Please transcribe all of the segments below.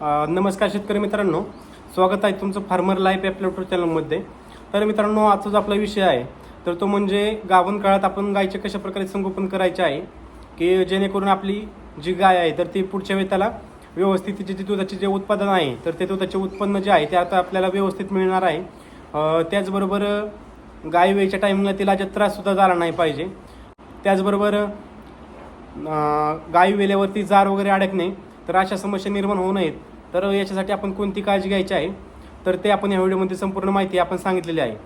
नमस्कार शेतकरी मित्रांनो. स्वागत आहे तुमचं फार्मर लाईफ आपल्या युट्यूब चॅनलमध्ये. तर मित्रांनो आजचा जो आपला विषय आहे तर तो म्हणजे गावन काळात आपण गायचे कशा प्रकारे संगोपन करायचे आहे की जेणेकरून आपली जी गाय आहे तर ती पुढच्या वेळी त्याला व्यवस्थित तिचे जे दुधाचे जे उत्पादन आहे तर ते दुधाचे उत्पन्न जे आहे ते आता आपल्याला व्यवस्थित मिळणार आहे. त्याचबरोबर गाय वेळेच्या टायमिंगला तिला जे त्राससुद्धा झाला नाही पाहिजे. त्याचबरोबर गाय वेल्यावरती जार वगैरे अडकणे तर अशा समस्या निर्माण होऊ नयेत. तर याच्यासाठी आपण कोणती काळजी घ्यायची आहे? तर ते आपण या व्हिडिओमध्ये संपूर्ण माहिती आपण सांगितलेली आहे.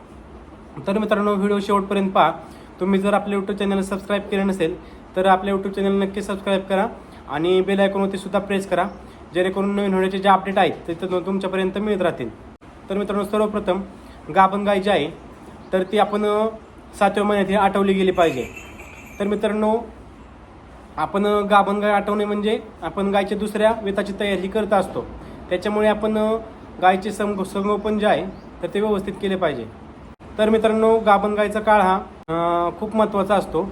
तर मित्रांनो व्हिडिओ शेवटपर्यंत पहा. तुम्ही जर आपल्या यूट्यूब चॅनल सबस्क्राईब केलं नसेल तर आपल्या यूट्यूब चॅनल नक्की सबस्क्राईब करा आणि बेल आयकॉनवरती सुद्धा प्रेस करा जेणेकरून नवीन होण्याचे जे अपडेट आहेत ते तर तुमच्यापर्यंत मिळत राहतील. तर मित्रांनो सर्वप्रथम गाभण गाय जी आहे तर ती आपण सातव्या महिन्यात ही आठवली गेली पाहिजे. तर मित्रांनो आपण गाभण गाय आठवणे म्हणजे आपण गायच्या दुसऱ्या वेताची तयारी करत असतो. त्याच्यामुळे आपण गायचे संग संगोपन जे आहे तर ते व्यवस्थित केले पाहिजे. तर मित्रांनो गाभण गायचा काळ हा खूप महत्त्वाचा असतो.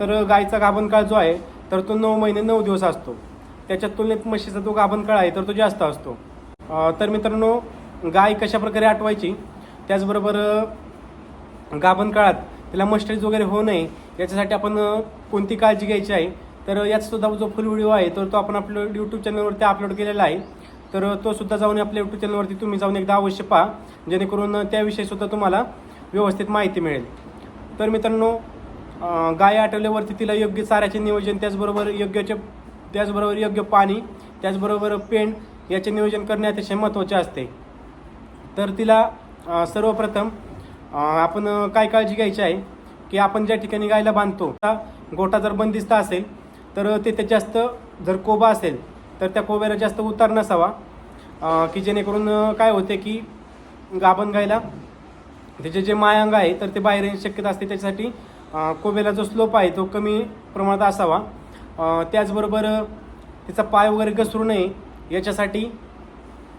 तर गायचा गाभण काळ जो आहे तर तो नऊ महिने नऊ दिवस असतो. त्याच्या तुलनेत म्हशीचा जो गाभण काळ आहे तर तो जास्त असतो. तर मित्रांनो गाय कशा प्रकारे आठवायची? त्याचबरोबर गाभण काळात तिला मस्टरीज वगैरे होऊ नये याच्यासाठी आपण कोणती काळजी घ्यायची आहे? तर याचासुद्धा जो फुल व्हिडिओ आहे तर तो आपण आपलं यूट्यूब चॅनलवरती अपलोड केलेला आहे. तर तोसुद्धा तो सुद्धा जाऊन आपल्या यूट्यूब चॅनलवरती तुम्ही जाऊन एकदा अवश्य पहा. जेणेकरून त्याविषयीसुद्धा तुम्हाला व्यवस्थित माहिती मिळेल. तर मित्रांनो गाय आठवल्यावरती तिला योग्य चाऱ्याचे नियोजन त्याचबरोबर योग्यचे त्याचबरोबर योग्य पाणी त्याचबरोबर पेंड याचे नियोजन करणे अतिशय महत्त्वाचे असते. तर तिला सर्वप्रथम आपण काय काळजी घ्यायची आहे की आपण ज्या ठिकाणी गायला बांधतो त्या गोठा जर बंदिस्त असेल तर तेथे जास्त जर कोबा असेल तर त्या कोब्याला जास्त उतार नसावा. की जेणेकरून काय होते की गाभण गायला त्याचे जे मायांग आहे तर ते बाहेर येण्याची शक्यता असते. त्याच्यासाठी अ, कोब्याला जो स्लोप आहे तो कमी प्रमाणात असावा. त्याचबरोबर त्याचा पाय वगैरे घसरू नये. याच्यासाठी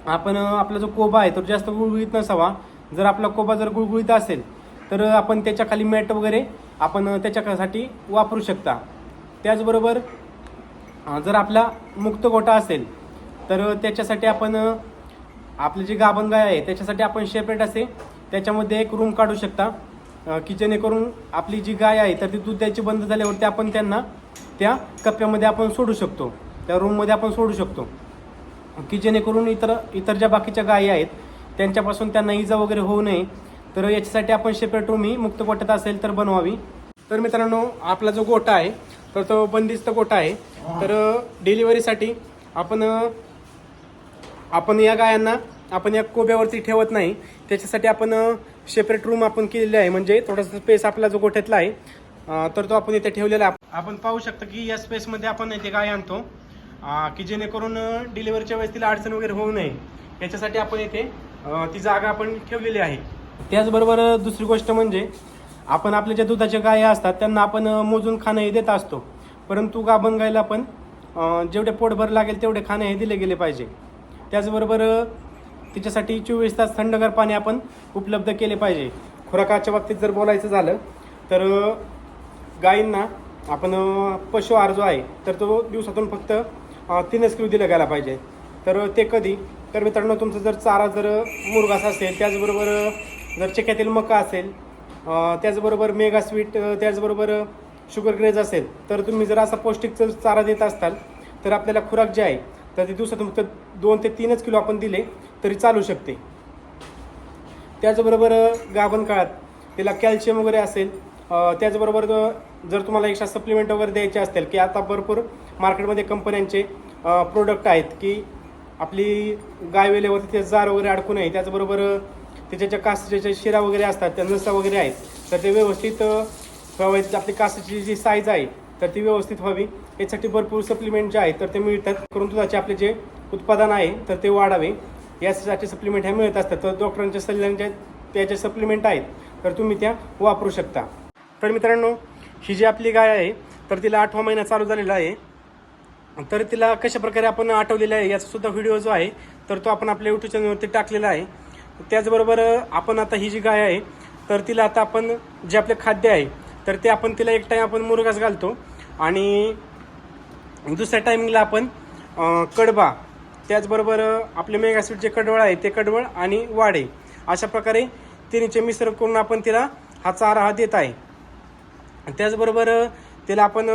आपण आपला जो कोबा आहे तो जास्त गुळगुळीत नसावा. जर आपला कोबा जर गुळगुळीत असेल तर आपण त्याच्याखाली मॅट वगैरे आपण त्याच्यासाठी वापरू शकता. त्याचबरोबर जर आपला मुक्त गोठा असेल तर त्याच्यासाठी आपण आपली जी गाभण गाय आहे त्याच्यासाठी आपण सेपरेट असे त्याच्यामध्ये एक रूम काढू शकता. की जेणेकरून आपली जी गाय आहे तर ती दूध द्यायची बंद झाल्यावरती आपण त्यांना त्या कप्प्यामध्ये आपण सोडू शकतो. त्या रूममध्ये आपण सोडू शकतो. की जेणेकरून इतर इतर ज्या बाकीच्या गायी आहेत त्यांच्यापासून त्यांना इजा वगैरे होऊ नये. तर याच्यासाठी आपण सेपरेट रूम ही मुक्त गोठ्यात असेल तर बनवावी. तर मित्रांनो आपला जो गोठा आहे तर तो बंदिस्त गोठा आहे. तर डिलिव्हरीसाठी आपण आपण या गायांना आपण या कोब्यावरती ठेवत नाही. त्याच्यासाठी आपण सेपरेट रूम आपण केलेले आहे. म्हणजे थोडासा स्पेस आपला जो गोठ्यातला आहे तर तो आपण इथे ठेवलेला आहे. आपण पाहू शकतो की या स्पेसमध्ये आपण इथे गाय आणतो. की जेणेकरून डिलिव्हरीच्या वेळेस तिला अडचण वगैरे होऊ नये. याच्यासाठी आपण इथे ती जागा आपण ठेवलेली आहे. त्याचबरोबर दुसरी गोष्ट म्हणजे आपण आपल्या ज्या दुधाच्या गाय असतात त्यांना आपण मोजून खाणं हे देत असतो. परंतु गाभण गायला पण जेवढे पोटभर लागेल तेवढे खाणं हे दिले गेले पाहिजे. त्याचबरोबर तिच्यासाठी चोवीस तास थंडगार पाणी आपण उपलब्ध केले पाहिजे. खुराकाच्या बाबतीत जर बोलायचं झालं तर गायींना आपण पशु आहार जो आहे तर तो दिवसातून फक्त तीनच किलो दिला गेला पाहिजे. तर ते कधी? तर मित्रांनो तुमचा जर चारा जर मुरगास असेल त्याचबरोबर जर चिक्यातील मका असेल त्याचबरोबर मेगा स्वीट त्याचबरोबर शुगर ग्रेज असेल तर तुम्ही जर असा पौष्टिक जर चारा देत असताल तर आपल्याला खुराक जे आहे तर ते दिवसातून फक्त दोन ते तीनच किलो आपण दिले तरी चालू शकते. त्याचबरोबर गाभण काळात तिला कॅल्शियम वगैरे असेल त्याचबरोबर जर तुम्हाला एक्स्ट्रा सप्लिमेंट वगैरे द्यायचे असतील की आता भरपूर मार्केटमध्ये कंपन्यांचे प्रोडक्ट आहेत की आपली गाय वेलेवरती ते जार वगैरे अडकू नये त्याचबरोबर त्याच्या ज्या कासाच्या ज्या शिरा वगैरे असतात त्या नसा वगैरे आहेत तर ते व्यवस्थित अ, आपली कासाची जी साईज आहे तर ती व्यवस्थित व्हावी. यासाठी भरपूर सप्लिमेंट जे आहेत तर ते मिळतात. करून दुधाचे आपले जे उत्पादन आहे तर ते वाढावे. यासाठी सप्लिमेंट ह्या मिळत असतात. तर डॉक्टरांच्या सल्ल्यांच्या त्याचे सप्लिमेंट आहेत तर तुम्ही त्या वापरू शकता. तर मित्रांनो ही जी आपली गाय आहे तर तिला आठवा महिना चालू झालेला आहे. तर तिला कशा प्रकारे आपण आठवलेलं आहे याचा सुद्धा व्हिडिओ जो आहे तर तो आपण आपल्या यूट्यूब चॅनलवरती टाकलेला आहे. त्याचबरोबर आपण आता ही जी गाय आहे तर तिला आता आपण जे आपले खाद्य आहे तर ते आपण तिला एक टाईम आपण मुरगास घालतो. आणि दुसऱ्या टायमिंगला आपण कडबा त्याचबरोबर आपले मेगासीड जे कडवळ आहे ते कडवळ आणि वाडे अशा प्रकारे तिन्हीचे मिश्रण करून आपण तिला हा चारा हा देत आहे. त्याचबरोबर तिला आपण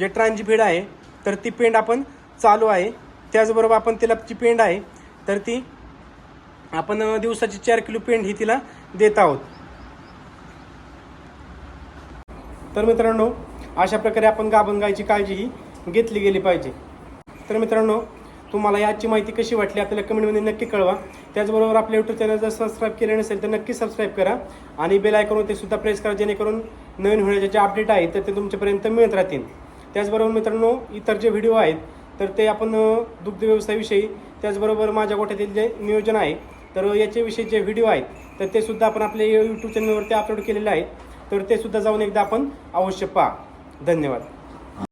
जे ट्रांजी फीड आहे तर ती पेंड आपण चालू आहे. त्याचबरोबर आपण तिला जी पेंड आहे तर ती आपण दिवसाची चार किलो पेंट ही तिला देत आहोत. तर मित्रांनो अशा प्रकारे आपण गाभण गायची काळजी ही घेतली गेली पाहिजे. तर मित्रांनो तुम्हाला याची माहिती कशी वाटली आपल्याला कमेंटमध्ये नक्की कळवा. त्याचबरोबर आपल्या यूट्यूब चॅनल जर सबस्क्राईब केले नसेल तर नक्की सबस्क्राईब करा. आणि बेल आयकॉन ते सुद्धा प्रेस करा जेणेकरून नवीन होण्याचे जे अपडेट आहेत तर ते तुमच्यापर्यंत मिळत राहतील. त्याचबरोबर मित्रांनो इतर जे व्हिडिओ आहेत तर ते आपण दुग्ध व्यवसायाविषयी त्याचबरोबर माझ्या गोठ्यातील जे नियोजन आहे तर याच्याविषयी जे व्हिडिओ आहेत तर ते सुद्धा आपण आपल्या यूट्यूब चॅनलवरती अपलोड केलेले आहेत. तर ते सुद्धा जाऊन एकदा आपण अवश्य पहा. धन्यवाद.